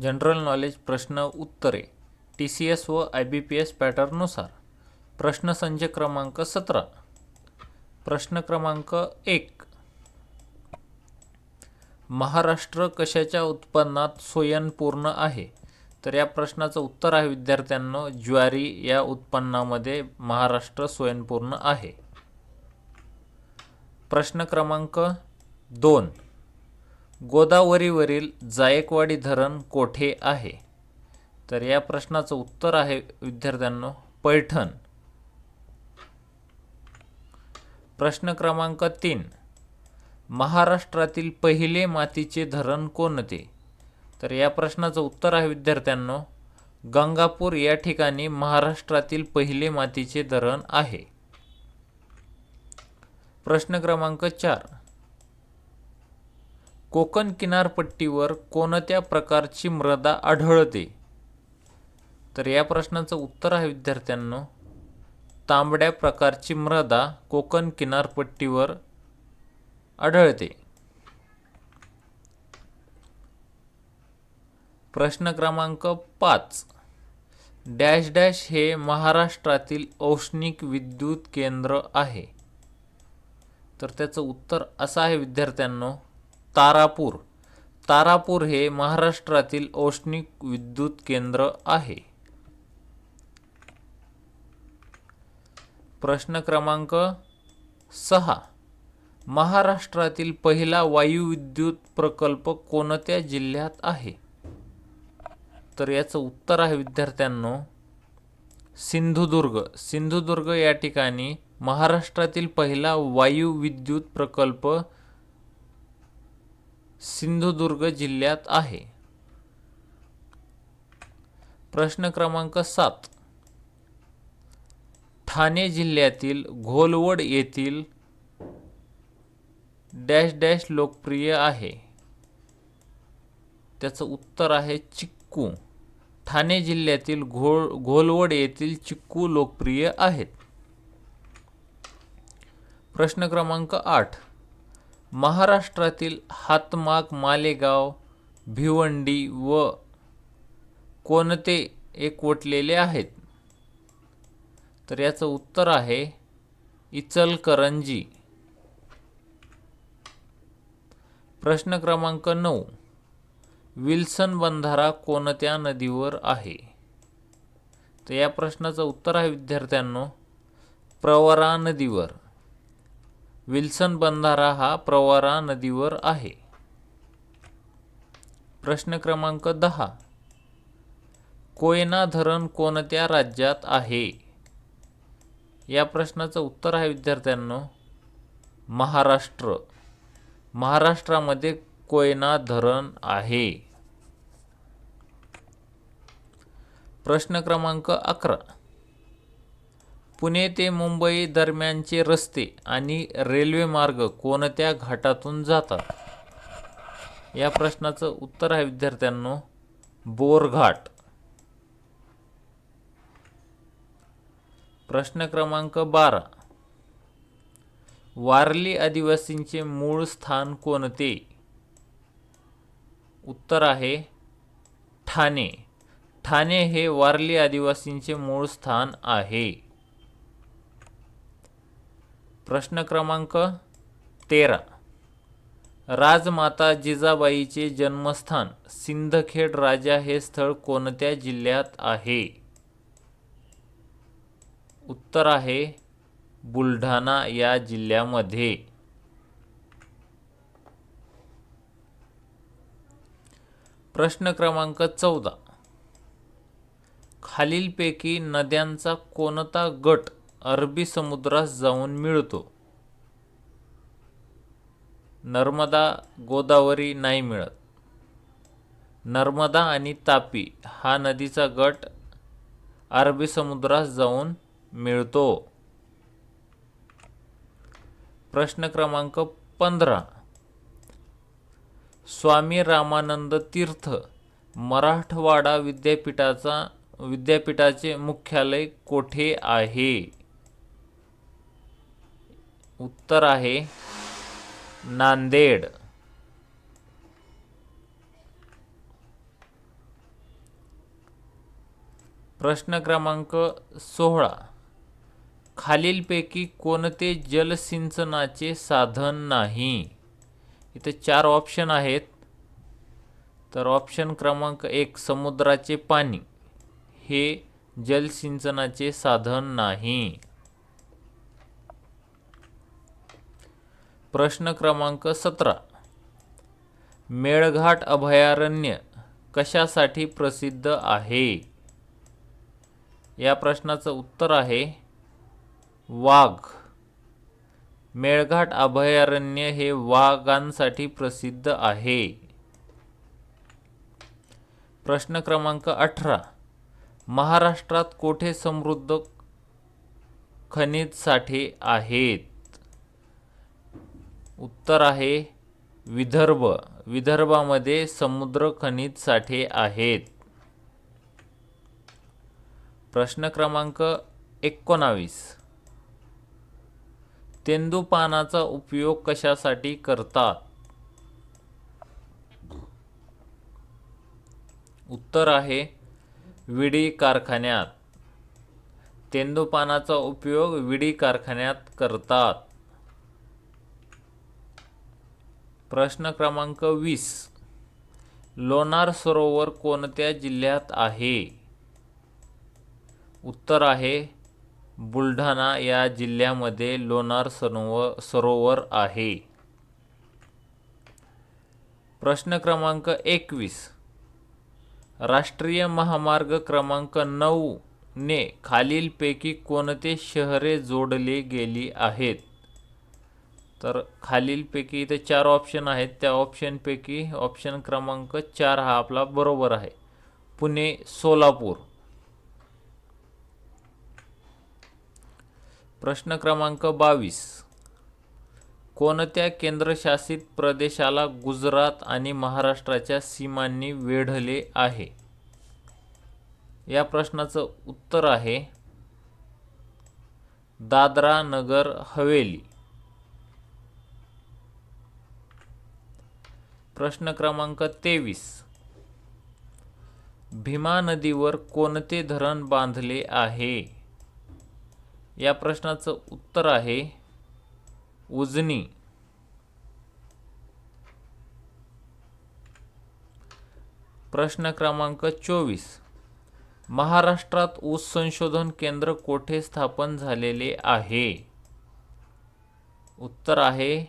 General knowledge प्रश्न उत्तरे T C S व आय बी पी एस पॅटर्ननुसार प्रश्नसंच क्रमांक सतरा. प्रश्न क्रमांक एक. महाराष्ट्र कशाच्या उत्पन्नात स्वयंपूर्ण आहे? तर या प्रश्नाचं उत्तर आहे विद्यार्थ्यांनो ज्वारी या उत्पन्नामध्ये महाराष्ट्र स्वयंपूर्ण आहे. प्रश्न क्रमांक दोन. गोदावरीवरील जायकवाडी धरण कोठे आहे? तर या प्रश्नाचं उत्तर आहे विद्यार्थ्यांनो पैठण. प्रश्न क्रमांक तीन. महाराष्ट्रातील पहिले मातीचे धरण कोणते? तर या प्रश्नाचं उत्तर आहे विद्यार्थ्यांनो गंगापूर या ठिकाणी महाराष्ट्रातील पहिले मातीचे धरण आहे. प्रश्न क्रमांक चार. कोकण किनारपट्टीवर कोणत्या प्रकारची मृदा आढळते? तर या प्रश्नाचं उत्तर आहे विद्यार्थ्यांनो. तांबड्या प्रकारची मृदा कोकण किनारपट्टीवर आढळते. प्रश्न क्रमांक पाच. डॅश डॅश हे महाराष्ट्रातील औष्णिक विद्युत केंद्र आहे. तर त्याचं उत्तर असं आहे विद्यार्थ्यांनो. तारापूर. तारापूर हे महाराष्ट्रातील औष्णिक विद्युत केंद्र आहे. प्रश्न क्रमांक सहा. महाराष्ट्रातील पहिला वायुविद्युत प्रकल्प कोणत्या जिल्ह्यात आहे? तर याचं उत्तर आहे विद्यार्थ्यांनो सिंधुदुर्ग. सिंधुदुर्ग या ठिकाणी महाराष्ट्रातील पहिला वायुविद्युत प्रकल्प सिंधुदुर्ग जिल्ह्यात आहे. प्रश्न क्रमांक सात. ठाणे जिल्ह्यातील घोलवड येथील डॅश डॅश लोकप्रिय आहे. त्याचं उत्तर आहे चिक्कू. ठाणे जिल्ह्यातील घोळ घोलवड येथील चिक्कू लोकप्रिय आहेत. प्रश्न क्रमांक आठ. महाराष्ट्रातील हातमाग मालेगाव भिवंडी व कोणते एकवटलेले आहेत? तर याचं उत्तर आहे इचलकरंजी. प्रश्न क्रमांक नऊ. विल्सन बंधारा कोणत्या नदीवर आहे? तर या प्रश्नाचं उत्तर आहे विद्यार्थ्यांनो प्रवरा नदीवर. विल्सन बंधारा हा प्रवारा नदीवर आहे. प्रश्न क्रमांक दहा. कोयना धरण कोणत्या राज्यात आहे? या प्रश्नाचं उत्तर आहे विद्यार्थ्यांनो महाराष्ट्र. महाराष्ट्रामध्ये कोयना धरण आहे. प्रश्न क्रमांक अकरा. पुणे ते मुंबई दरम्यानचे रस्ते आणि रेल्वे मार्ग कोणत्या घाटातून जातात? या प्रश्नाचं उत्तर आहे विद्यार्थ्यांनो बोरघाट. प्रश्न क्रमांक बारा. वारली आदिवासींचे मूळ स्थान कोणते? उत्तर आहे ठाणे. ठाणे हे वारली आदिवासींचे मूळ स्थान आहे. प्रश्न क्रमांक तेरा. राजमाता जिजाबाईचे जन्मस्थान सिंदखेड राजा हे स्थळ कोणत्या जिल्ह्यात आहे? उत्तर आहे बुलढाणा या जिल्ह्यामध्ये. प्रश्न क्रमांक चौदा. खालीलपैकी नद्यांचा कोणता गट अरबी समुद्रास जाऊन मिळतो. नर्मदा गोदावरी नाही मिळत. नर्मदा आणि तापी हा नदीचा गट अरबी समुद्रास जाऊन मिळतो. प्रश्न क्रमांक पंधरा. स्वामी रामानंद तीर्थ मराठवाडा विद्यापीठाचा विद्यापीठाचे मुख्यालय कोठे आहे? उत्तर आहे नांदेड. प्रश्न क्रमांक सोळा. खालीलपैकी कोणते जलसिंचनाचे साधन नाही? इथे चार ऑप्शन आहेत. तर ऑप्शन क्रमांक एक समुद्राचे पाणी. हे जलसिंचनाचे साधन नाही. प्रश्न क्रमांक सतरा. मेळघाट अभयारण्य कशासाठी प्रसिद्ध आहे? या प्रश्नाचं उत्तर आहे वाघ. मेळघाट अभयारण्य हे वाघांसाठी प्रसिद्ध आहे. प्रश्न क्रमांक अठरा. महाराष्ट्रात कोठे समृद्ध खनिज साठे आहेत? उत्तर आहे विदर्भ. विदर्भामध्ये समुद्र खनिज साठे आहेत. प्रश्न क्रमांक एकोणावीस. तेंदूपानाचा उपयोग कशासाठी करतात? उत्तर आहे विडी कारखान्यात. तेंदूपानाचा उपयोग विडी कारखान्यात करतात. प्रश्न क्रमांक वीस. लोणार सरोवर कोणत्या जिल्ह्यात आहे? उत्तर आहे बुलढाणा या जिल्ह्यामध्ये लोणार सरोवर सरोवर आहे. प्रश्न क्रमांक एकवीस. राष्ट्रीय महामार्ग क्रमांक नऊ ने खालीलपैकी कोणते शहरे जोडले गेली आहेत? तर खालीलपैकी इथे चार ऑप्शन आहेत. त्या ऑप्शनपैकी ऑप्शन क्रमांक चार हा आपला बरोबर आहे. पुणे सोलापूर. प्रश्न क्रमांक बावीस. कोणत्या केंद्रशासित प्रदेशाला गुजरात आणि महाराष्ट्राच्या सीमांनी वेढले आहे? या प्रश्नाचं उत्तर आहे दादरा नगर हवेली. प्रश्न क्रमांक तेवीस. भीमा नदीवर कोणते धरण बांधले आहे? या प्रश्नाचं उत्तर आहे उजनी. प्रश्न क्रमांक चोवीस. महाराष्ट्रात ऊस संशोधन केंद्र कोठे स्थापन झालेले आहे? उत्तर आहे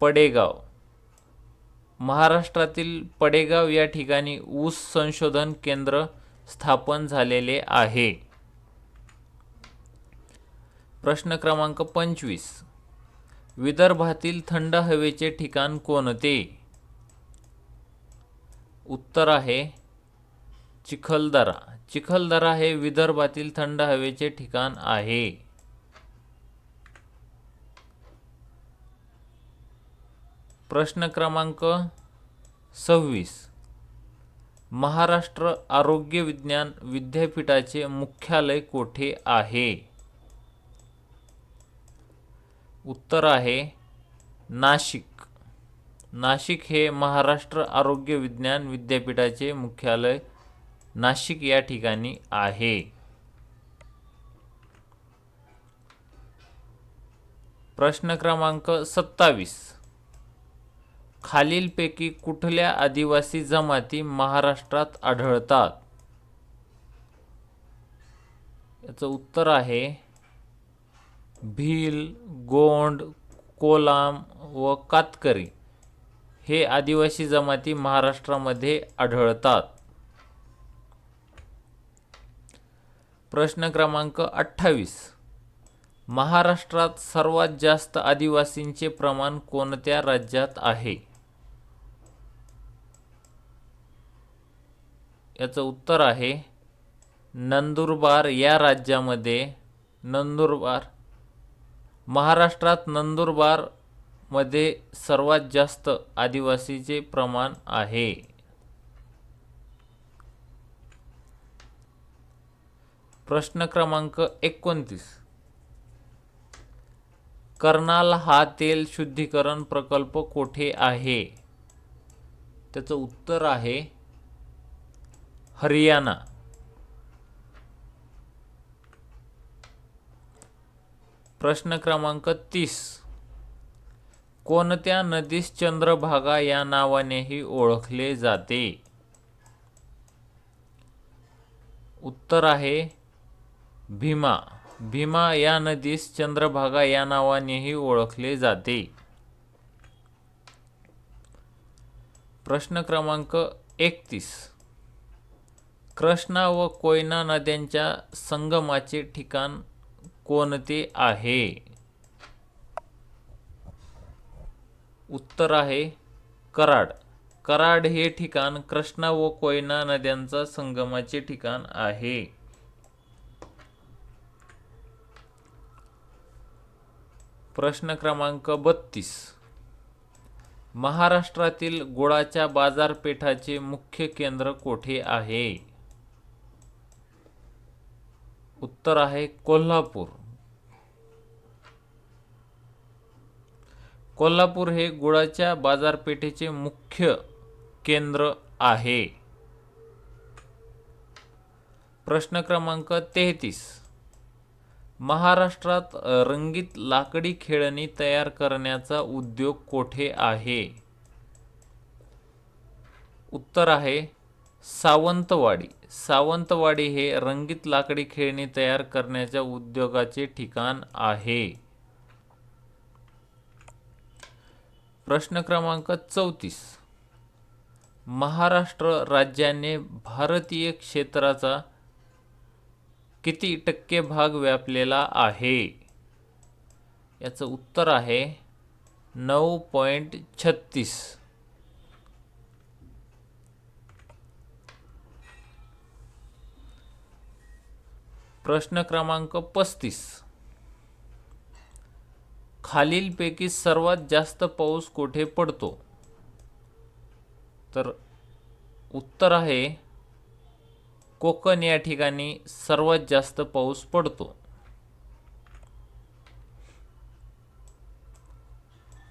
पडेगाव. महाराष्ट्रातील पडेगाव या ठिकाणी ऊस संशोधन केंद्र स्थापन झालेले आहे. प्रश्न क्रमांक पंचवीस. विदर्भातील थंड हवेचे ठिकाण कोणते? उत्तर आहे चिखलदरा. चिखलदरा हे विदर्भातील थंड हवेचे ठिकाण आहे. प्रश्न क्रमांक सव्वीस. महाराष्ट्र आरोग्य विज्ञान विद्यापीठाचे मुख्यालय कोठे आहे? उत्तर आहे नाशिक. नाशिक हे महाराष्ट्र आरोग्य विज्ञान विद्यापीठाचे मुख्यालय नाशिक या ठिकाणी आहे. प्रश्न क्रमांक सत्तावीस. खालीलपैकी कुठल्या आदिवासी जमाती महाराष्ट्रात आढळतात? याचं उत्तर आहे भील गोंड कोलाम व कातकरी. हे आदिवासी जमाती महाराष्ट्रामध्ये आढळतात. प्रश्न क्रमांक अठ्ठावीस. महाराष्ट्रात सर्वात जास्त आदिवासींचे प्रमाण कोणत्या राज्यात आहे? याचं उत्तर आहे नंदुरबार या राज्यामध्ये नंदुरबार. महाराष्ट्रात नंदुरबारमध्ये सर्वात जास्त आदिवासीचे प्रमाण आहे. प्रश्न क्रमांक एकोणतीस. कर्नाल हा तेल शुद्धीकरण प्रकल्प कोठे आहे? त्याचं उत्तर आहे हरियाणा। प्रश्न क्रमांक तीस. कोणत्या नदीस चंद्रभागा या नावानेही ओळखले जाते? उत्तर आहे भीमा. भीमा या नदीस चंद्रभागा या नावानेही ओळखले जाते. प्रश्न क्रमांक एकतीस. कृष्णा व कोयना नद्यांच्या संगमाचे ठिकाण कोणते आहे? उत्तर आहे कराड. कराड हे ठिकाण कृष्णा व कोयना नद्यांचा संगमाचे ठिकाण आहे. प्रश्न क्रमांक बत्तीस. महाराष्ट्रातील गुळाच्या बाजारपेठाचे मुख्य केंद्र कोठे आहे? उत्तर आहे कोल्हापूर. कोल्हापूर हे गुळाच्या बाजारपेठेचे मुख्य केंद्र आहे. प्रश्न क्रमांक तेहतीस. महाराष्ट्रात रंगीत लाकडी खेळणी तयार करण्याचा उद्योग कोठे आहे? उत्तर आहे सावंतवाडी. सावंतवाडी हे रंगीत लाकडी खेळणी तयार करण्याच्या उद्योगाचे ठिकाण आहे. प्रश्न क्रमांक चौतीस. महाराष्ट्र राज्याने भारतीय क्षेत्राचा किती टक्के भाग व्यापलेला आहे? याचं उत्तर आहे नऊ पॉईंट छत्तीस. प्रश्न क्रमांक पस्तीस. खालीलपैकी सर्वात जास्त पाऊस कोठे पडतो? तर उत्तर आहे कोकण या ठिकाणी सर्वात जास्त पाऊस पडतो.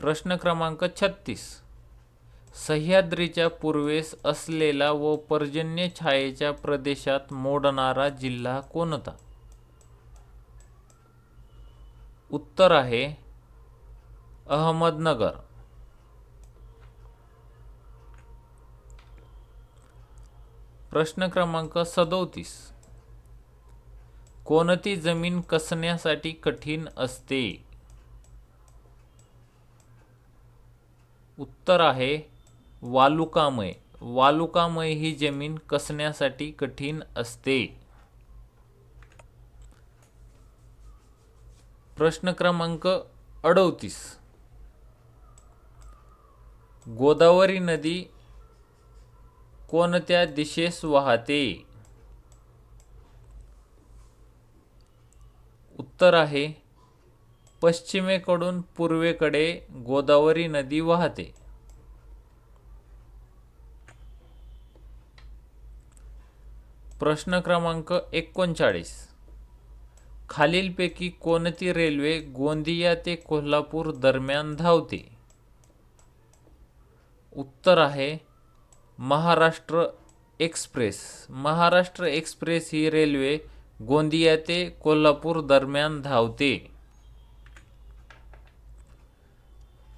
प्रश्न क्रमांक छत्तीस. सह्याद्रीच्या पूर्वेस असलेला व पर्जन्य छायेच्या प्रदेशात मोडणारा जिल्हा कोणता? उत्तर आहे अहमदनगर. प्रश्न क्रमांक सदोतीस. कोणती जमीन कसण्यासाठी कठीण असते? उत्तर आहे वालुकामय. वालुकामय ही जमीन कसण्यासाठी कठीण असते. प्रश्न क्रमांक अडवतीस गोदावरी नदी कोणत्या दिशेस वाहते? उत्तर आहे पश्चिमेकडून पूर्वेकडे गोदावरी नदी वाहते. प्रश्न क्रमांक एकोणचाळीस. खालीलपैकी कोणती रेल्वे गोंदिया ते कोल्हापूर दरम्यान धावते? उत्तर आहे महाराष्ट्र एक्सप्रेस. महाराष्ट्र एक्सप्रेस ही रेल्वे गोंदिया ते कोल्हापूर दरम्यान धावते.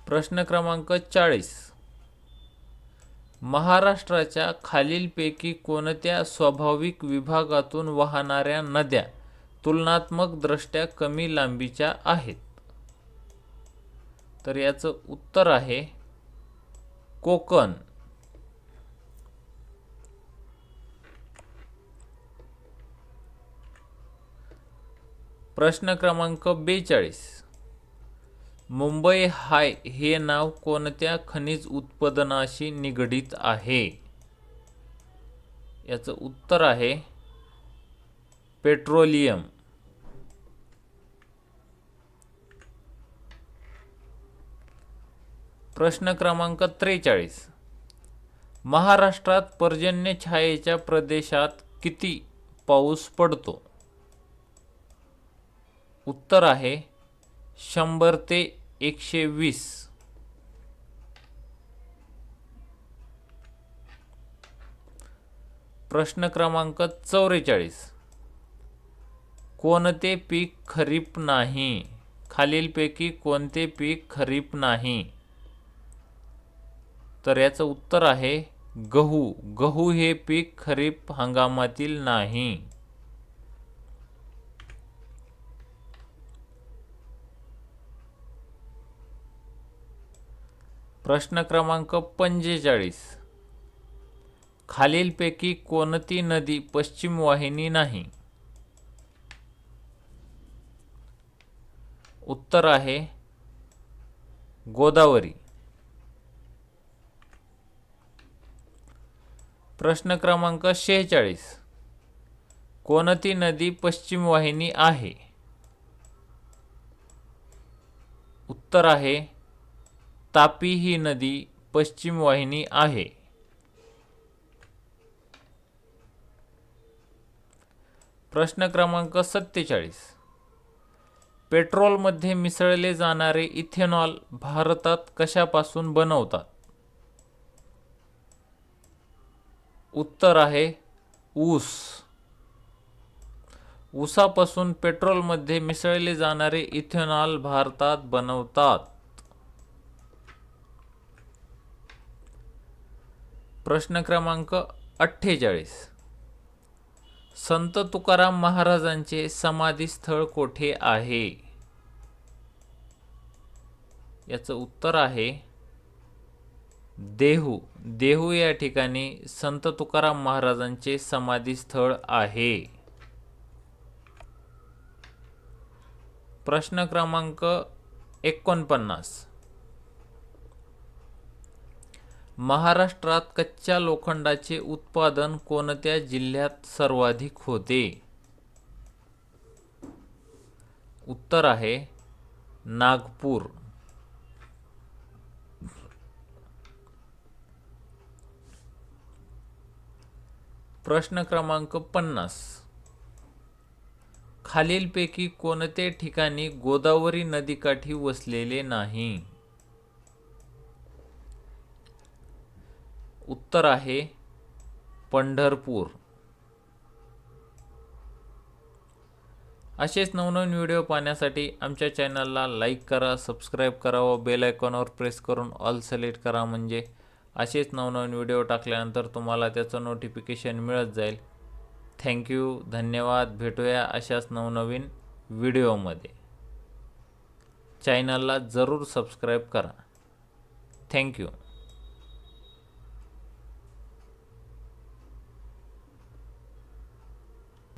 प्रश्न क्रमांक चाळीस. महाराष्ट्राच्या खालीलपैकी कोणत्या स्वाभाविक विभागातून वाहणाऱ्या नद्या तुलनात्मकदृष्ट्या कमी लांबीच्या आहेत? तर याचं उत्तर आहे कोकण. प्रश्न क्रमांक बेचाळीस. मुंबई हाय हे नाव कोणत्या खनिज उत्पादनाशी निगडीत आहे? याचं उत्तर आहे पेट्रोलियम. प्रश्न क्रमांक त्रेचाळीस. महाराष्ट्रात पर्जन्य छायेच्या प्रदेशात किती पाऊस पडतो? उत्तर आहे शंभर ते एकशे वीस. प्रश्न क्रमांक चौवेचाळीस कोणते पीक खरीप नाही? खालीलपैकी कोणते पीक खरीप नाही? तर याचं उत्तर आहे गहू. गहू हे पीक खरीप हंगामातील नाही. प्रश्न क्रमांक पंचेचाळीस. खालीलपैकी कोणती नदी पश्चिम वाहिनी नाही? उत्तर आहे गोदावरी. प्रश्न क्रमांक शेहेचाळीस. कोणती नदी पश्चिम वाहिनी आहे? उत्तर आहे तापी ही नदी पश्चिम वाहिनी आहे. प्रश्न क्रमांक सत्तेचाळीस. पेट्रोलमध्ये मिसळले जाणारे इथेनॉल भारतात कशापासून बनवतात? उत्तर आहे ऊस. ऊसापासून पेट्रोलमध्ये मिसळले जाणारे इथेनॉल भारतात बनवतात. प्रश्न क्रमांक अठ्ठेचाळीस. संत तुकाराम महाराजांचे समाधीस्थळ कोठे आहे? याचं उत्तर आहे देहू. देहू या ठिकाणी संत तुकाराम महाराजांचे समाधीस्थळ आहे. प्रश्न क्रमांक एकोणपन्नास. महाराष्ट्रात कच्च्या लोखंडाचे उत्पादन कोणत्या जिल्ह्यात सर्वाधिक होते? उत्तर आहे नागपूर. प्रश्न क्रमांक पन्नास. खालीलपैकी कोणते ठिकाणी गोदावरी नदीकाठी वसलेले नाही? उत्तर आहे पंढरपूर. असेच नवनवीन व्हिडिओ पाहण्यासाठी आमच्या चॅनलला लाईक करा सबस्क्राईब करा व बेल आयकॉनवर प्रेस करून ऑल सिलेक्ट करा. म्हणजे असेच नवनवीन व्हिडिओ टाकल्यानंतर तुम्हाला त्याचं नोटिफिकेशन मिळत जाईल. थँक्यू धन्यवाद. भेटूया अशाच नवनवीन व्हिडिओमध्ये. चॅनलला जरूर सबस्क्राईब करा. थँक्यू